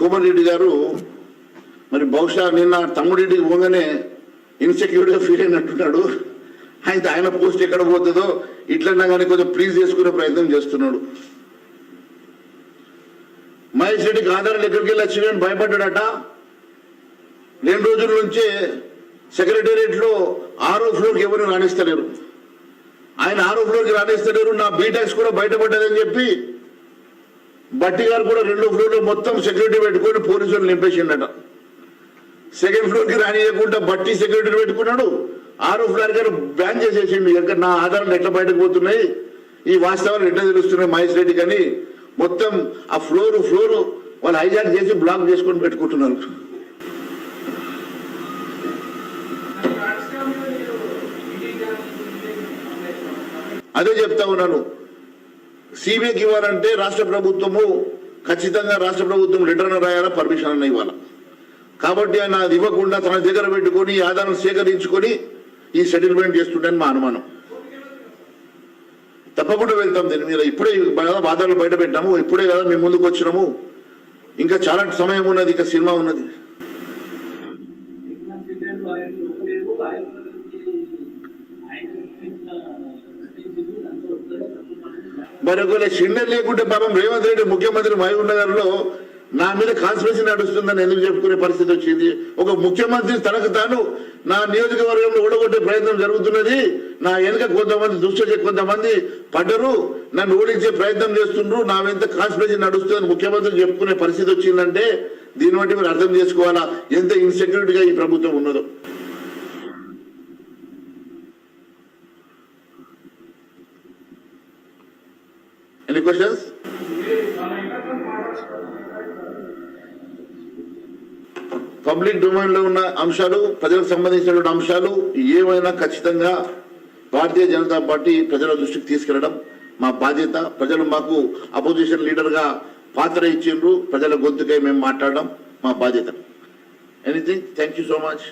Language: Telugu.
కోమరెడ్డి గారు మరి బహుశా నిన్న తమ్ముడికి పోగానే ఇన్సెక్యూర్గా ఫీల్ అయినట్టున్నాడు. అయితే ఆయన పోస్ట్ ఎక్కడ పోతుందో ఇట్లన్నా కానీ కొంచెం ప్లీజ్ చేసుకునే ప్రయత్నం చేస్తున్నాడు. మహేష్ రెడ్డికి ఆధారాలు ఎక్కడికి వెళ్ళి వచ్చినాయని భయపడ్డాడట. రెండు రోజుల నుంచే సెక్రటేరియట్లో ఆరో ఫ్లోర్కి ఎవరు రాణిస్తలేరు. ఆయన ఆరో ఫ్లోర్కి రాణిస్తలేరు నా బీటాక్స్ కూడా బయటపడ్డదని చెప్పి బట్టి గారు కూడా రెండో ఫ్లోర్లో మొత్తం సెక్యూరిటీ పెట్టుకొని పోలీసులు నింపేసిండట. సెకండ్ ఫ్లోర్కి రానియకుండా బట్టి సెక్యూరిటీ పెట్టుకున్నాడు. ఆరో ఫ్లోర్ గారు బ్యాన్ చేసేసిండు. ఎక్కడ నా ఆధారాలు ఎట్లా బయటకు పోతున్నాయి? ఈ వాస్తవాలు ఎట్లా తెలుస్తున్నాయి? మహేష్ రెడ్డి కానీ మొత్తం ఆ ఫ్లోర్ ఫ్లోర్ వాళ్ళు హైజాక్ చేసి బ్లాక్ చేసుకొని పెట్టుకుంటున్నారు. అదే చెప్తా ఉన్నాను. సిబిఐకి ఇవ్వాలంటే రాష్ట్ర ప్రభుత్వము ఖచ్చితంగా రాష్ట్ర ప్రభుత్వం రిటర్న్ రాయాలా పర్మిషన్ అన్న ఇవ్వాలి? కాబట్టి ఆయన అది ఇవ్వకుండా తన దగ్గర పెట్టుకొని ఈ ఆధారం సేకరించుకొని ఈ సెటిల్మెంట్ చేస్తుండని మా అనుమానం. తప్పకుండా వెళ్తాం దీని మీద ఇప్పుడే బాగా బయట పెట్టాము ఇప్పుడే కదా మేము ముందుకు వచ్చినాము. ఇంకా చాలా సమయం ఉన్నది ఇంకా సినిమా ఉన్నది. మరి ఒకవేళ షిండర్ లేకుంటే పాపం రేవంత్ రెడ్డి ముఖ్యమంత్రి మహబూబ్ నా మీద కాన్స్పిరసీ నడుస్తుందని ఎందుకు చెప్పుకునే పరిస్థితి వచ్చింది? ఒక ముఖ్యమంత్రి తనకు తాను నా నియోజకవర్గంలో ఓడగొట్టే ప్రయత్నం జరుగుతున్నది. నా వెనుక కొంతమంది దుష్ట కొంతమంది పడ్డరు. నన్ను ఓడించే ప్రయత్నం చేస్తుండ్రు. నా వెంట కాన్స్పిరసీ నడుస్తుందని ముఖ్యమంత్రి చెప్పుకునే పరిస్థితి వచ్చిందంటే దీన్ని బట్టి మీరు అర్థం చేసుకోవాలా? ఎంత ఇన్సెక్యూరిటీగా ఈ ప్రభుత్వం ఉన్నదో. ఎనీ క్వశ్చన్స్ పబ్లిక్ డొమైన్లో ఉన్న అంశాలు ప్రజలకు సంబంధించినటువంటి అంశాలు ఏమైనా ఖచ్చితంగా భారతీయ జనతా పార్టీ ప్రజల దృష్టికి తీసుకెళ్ళడం మా బాధ్యత. ప్రజలు మాకు అపోజిషన్ లీడర్గా పాత్ర ఇచ్చిండ్రు. ప్రజల గొంతుకై మేము మాట్లాడడం మా బాధ్యత. Anything thank you so much